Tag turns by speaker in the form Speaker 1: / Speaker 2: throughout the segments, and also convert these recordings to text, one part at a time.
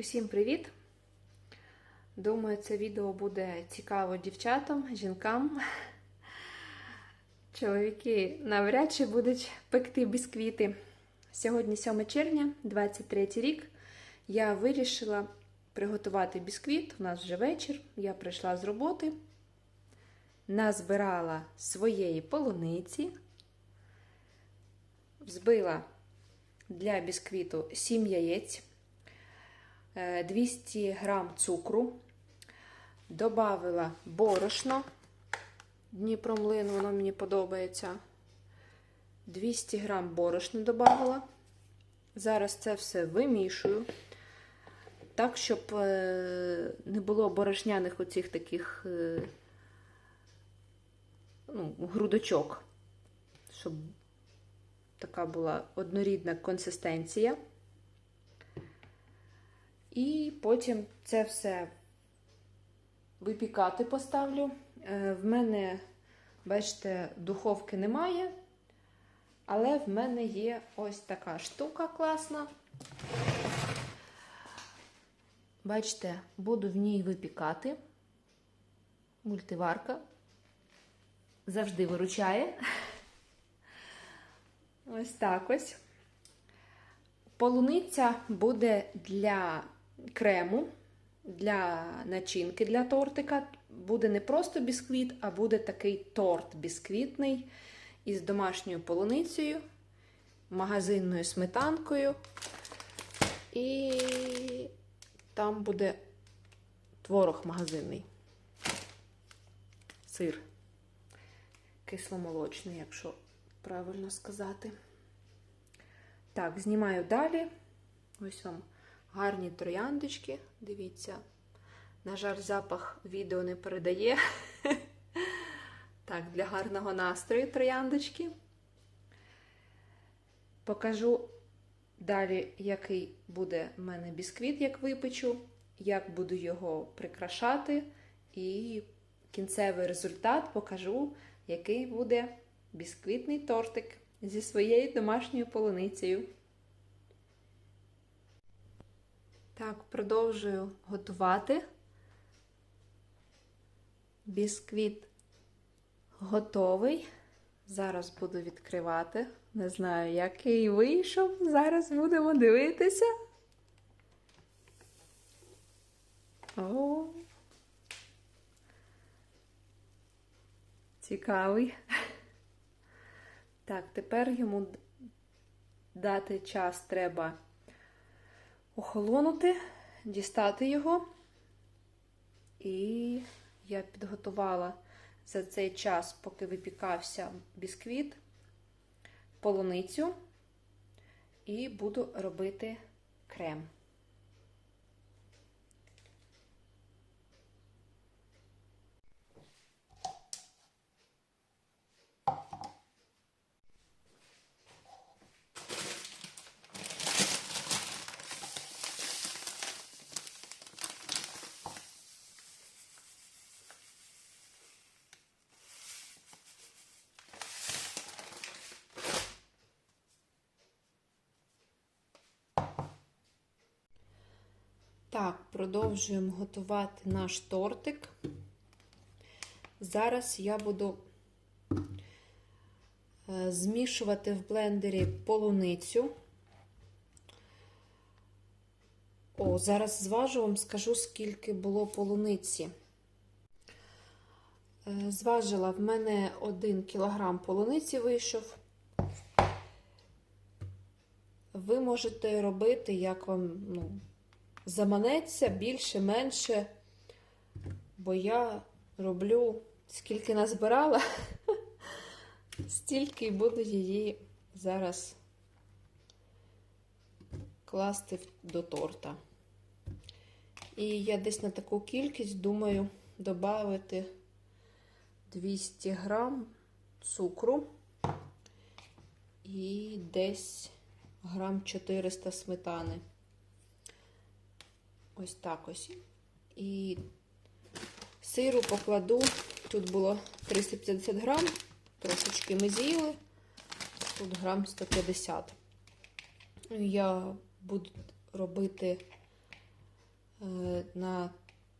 Speaker 1: Усім привіт! Думаю, це відео буде цікаво дівчатам, жінкам. Чоловіки навряд чи будуть пекти бісквіти. Сьогодні 7 червня, 23 рік. Я вирішила приготувати бісквіт. У нас вже вечір. Я прийшла з роботи, назбирала своєї полуниці, взбила для бісквіту 7 яєць. 200 грам цукру, добавила борошно, Дніпромлин, воно мені подобається. 200 грам борошна додавала. Зараз це все вимішую, так, щоб не було борошняних оцих таких ну, грудочок, щоб така була однорідна консистенція. І потім це все випікати поставлю. В мене, бачите, духовки немає, але в мене є ось така штука класна. Бачите, буду в ній випікати. Мультиварка завжди виручає. Ось так ось. Полуниця буде для крему для начинки для тортика. Буде не просто бісквіт, а буде такий торт бісквітний із домашньою полуницею, магазинною сметанкою. І там буде творог магазинний. Сир кисломолочний, якщо правильно сказати. Так, знімаю далі. Ось вам гарні трояндочки. Дивіться, на жаль, запах відео не передає. Так, для гарного настрою трояндочки. Покажу далі, який буде в мене бісквіт, як випечу, як буду його прикрашати. І кінцевий результат покажу, який буде бісквітний тортик зі своєю домашньою полуницею. Так, продовжую готувати. Бісквіт готовий. Зараз буду відкривати. Не знаю, який вийшов. Зараз будемо дивитися. О! Цікавий. Так, тепер йому дати час треба охолонути, дістати його. І я підготувала за цей час, поки випікався бісквіт, полуницю і буду робити крем. Так, продовжуємо готувати наш тортик. Зараз я буду змішувати в блендері полуницю. О, зараз зважу вам, скажу, скільки було полуниці. Зважила, в мене 1 кг полуниці вийшов. Ви можете робити, як вам, ну, заманеться більше, менше, бо я роблю, скільки назбирала, стільки буду її зараз класти до торта. І я десь на таку кількість думаю додати 200 грам цукру і десь грам 400 сметани. Ось так ось. І сиру покладу, тут було 350 грам, трошечки ми з'їли, тут грам 150. Я буду робити Е, На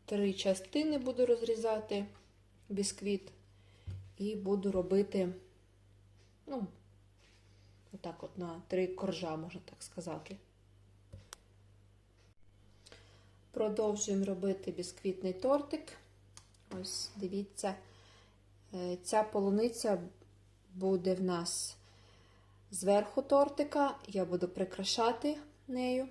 Speaker 1: три частини буду розрізати бісквіт і буду робити, ну, отак от на три коржа, можна так сказати. Продовжуємо робити бісквітний тортик. Ось, дивіться, е, ця полуниця буде в нас зверху тортика. Я буду прикрашати нею.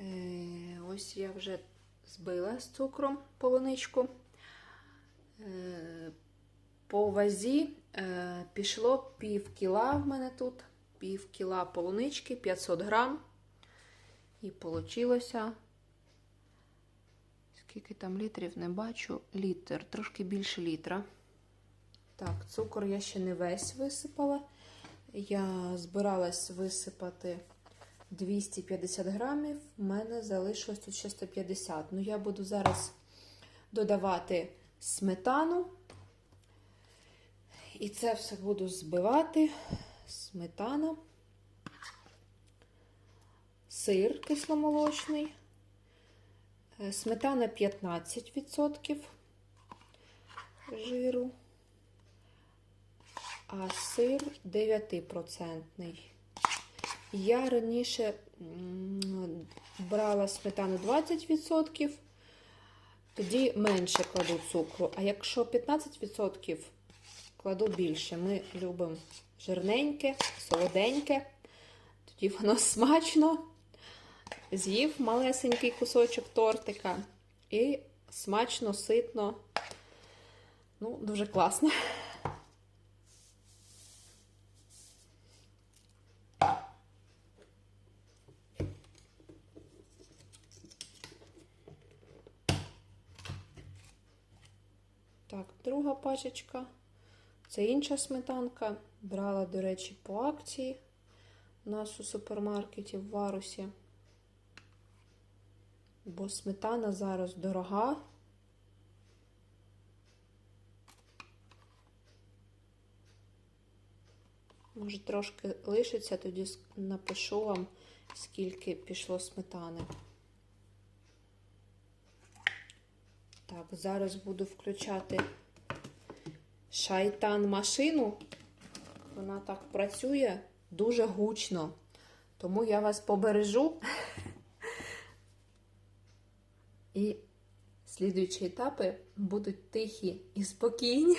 Speaker 1: Е, Ось я вже збила з цукром полуничку. Е, По вазі пішло пів кіла в мене тут, пів кіла полунички, 500 грам. І получилося. Скільки там літрів не бачу. Літр, трошки більше літра. Так, цукор я ще не весь висипала. Я збиралась висипати 250 грамів. У мене залишилось тут ще 150. Ну, я буду зараз додавати сметану. І це все буду збивати. Сметана сир кисломолочний, е, сметана 15% жиру, а сир 9%. Я раніше брала сметану 20%, тоді менше кладу цукру, а якщо 15%, кладу більше. Ми любимо жирненьке, солоденьке, тоді воно смачно з'їв малесенький кусочок тортика і смачно, ситно. Ну, дуже класно. Так, друга пачечка. Це інша сметанка. Брала, до речі, по акції у нас у супермаркеті в Варусі. Бо сметана зараз дорога. Може, трошки лишиться, тоді напишу вам, скільки пішло сметани. Так, зараз буду включати шайтан машину. Вона так працює дуже гучно. Тому я вас побережу. І слідуючі етапи будуть тихі і спокійні.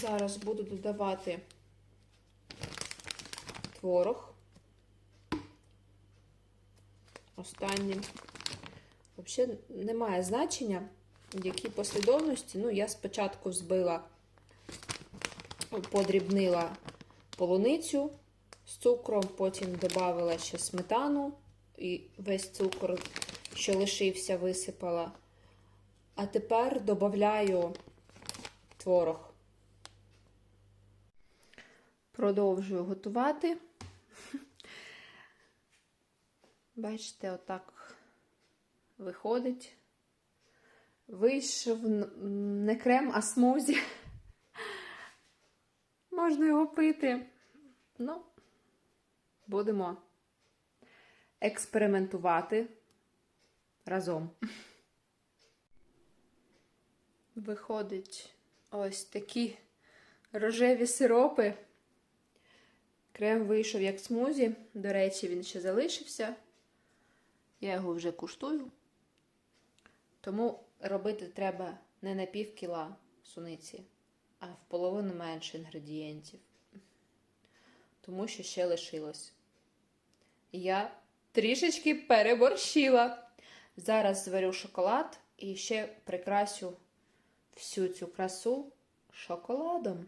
Speaker 1: Зараз буду додавати творог. Останнім. Взагалі немає значення, в якій послідовності. Ну, я спочатку збила, подрібнила полуницю з цукром, потім додавала ще сметану і весь цукор, що лишився, висипала. А тепер додаю творог. Продовжую готувати. Бачите, отак виходить. Вийшов не крем, а смузі. Можна його пити. Ну, будемо експериментувати разом. Виходить ось такі рожеві сиропи. Крем вийшов як смузі. До речі, він ще залишився. Я його вже куштую. Тому робити треба не на пів кіла суниці, а в половину менше інгредієнтів. Тому що ще лишилось. Я трішечки переборщила. Зараз зварю шоколад і ще прикрасю всю цю красу шоколадом.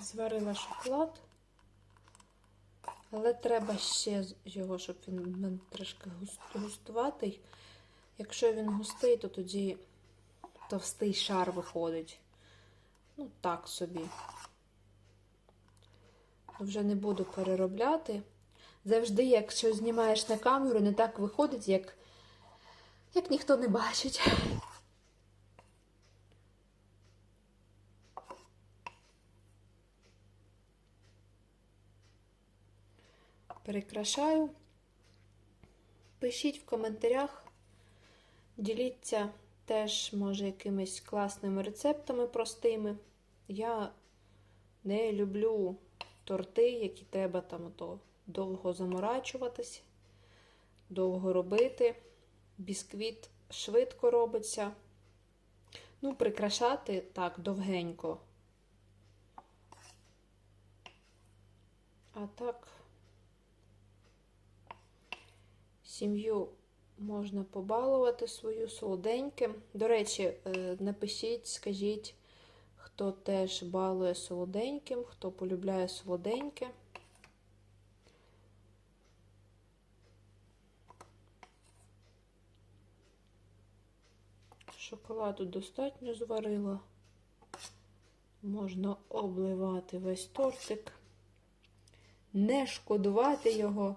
Speaker 1: Зварила шоколад, але треба ще його, щоб він трошки густуватий. Якщо він густий, то тоді товстий шар виходить. Ну, так собі вже не буду переробляти. Завжди, якщо знімаєш на камеру, не так виходить, як, як ніхто не бачить. Перекрашаю. Пишіть в коментарях, діліться теж, може, якимись класними рецептами простими. Я не люблю торти, які треба там ото довго заморачуватись, довго робити. Бісквіт швидко робиться. Ну, прикрашати так довгенько. А так, сім'ю можна побалувати свою солоденьким. До речі, е, напишіть, скажіть, хто теж балує солоденьким, хто полюбляє солоденьке. Шоколаду достатньо зварила. Можна обливати весь тортик, не шкодувати його.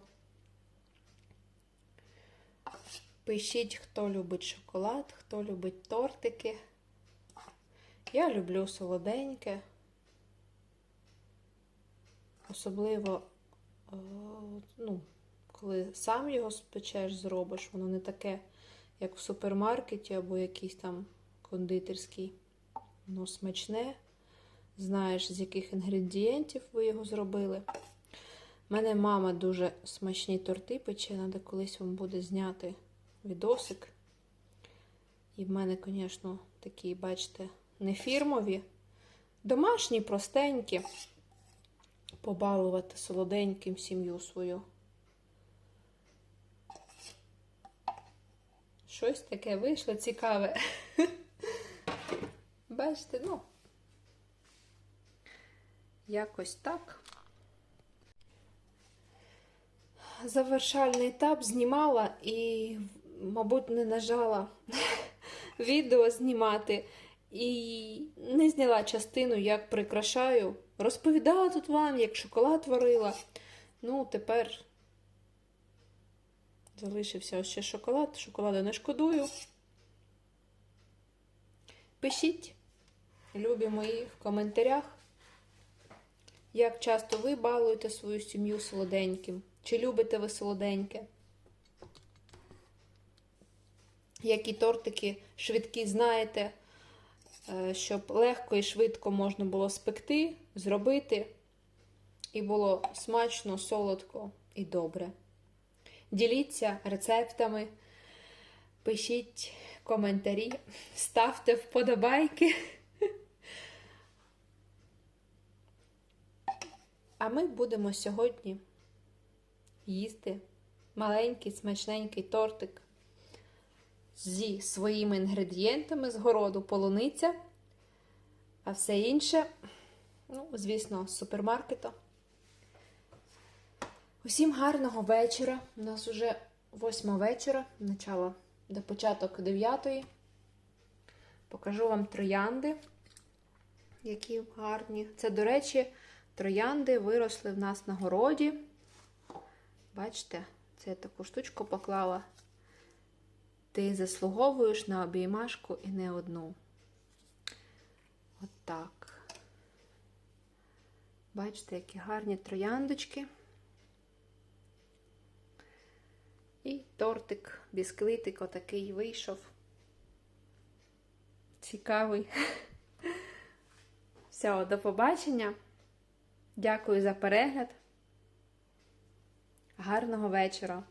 Speaker 1: Пишіть, хто любить шоколад, хто любить тортики. Я люблю солоденьке. Особливо, е, ну, коли сам його спечеш, зробиш, воно не таке, як в супермаркеті або якийсь там кондитерський. Воно смачне. Знаєш, з яких інгредієнтів ви його зробили. У мене мама дуже смачні торти пече, треба колись вам буде зняти відосик. І в мене, звісно, такі, бачите, не фірмові, домашні, простенькі. Побалувати солоденьким сім'ю свою. Щось таке вийшло цікаве. Бачите, ну, якось так. Завершальний етап знімала і, мабуть, не нажала відео знімати. І не зняла частину, як прикрашаю. Розповідала тут вам, як шоколад варила. Ну, тепер залишився ось ще шоколад. Шоколаду не шкодую. Пишіть, любі мої, в коментарях, як часто ви балуєте свою сім'ю солоденьким. Чи любите ви солоденьке? Які тортики швидкі знаєте? Щоб легко і швидко можна було спекти, зробити, і було смачно, солодко і добре. Діліться рецептами, пишіть коментарі, ставте вподобайки. А ми будемо сьогодні їсти маленький смачненький тортик зі своїми інгредієнтами з городу полуниця, а все інше, ну, звісно, з супермаркету. Усім гарного вечора. У нас вже восьма вечора, начало до початок дев'ятої. Покажу вам троянди, які гарні. Це, до речі, троянди виросли в нас на городі. Бачите, це я таку штучку поклала. Ти заслуговуєш на обіймашку і не одну. От так. Бачите, які гарні трояндочки. І тортик, бісквитик отакий вийшов. Цікавий. Все, до побачення. Дякую за перегляд. Гарного вечора!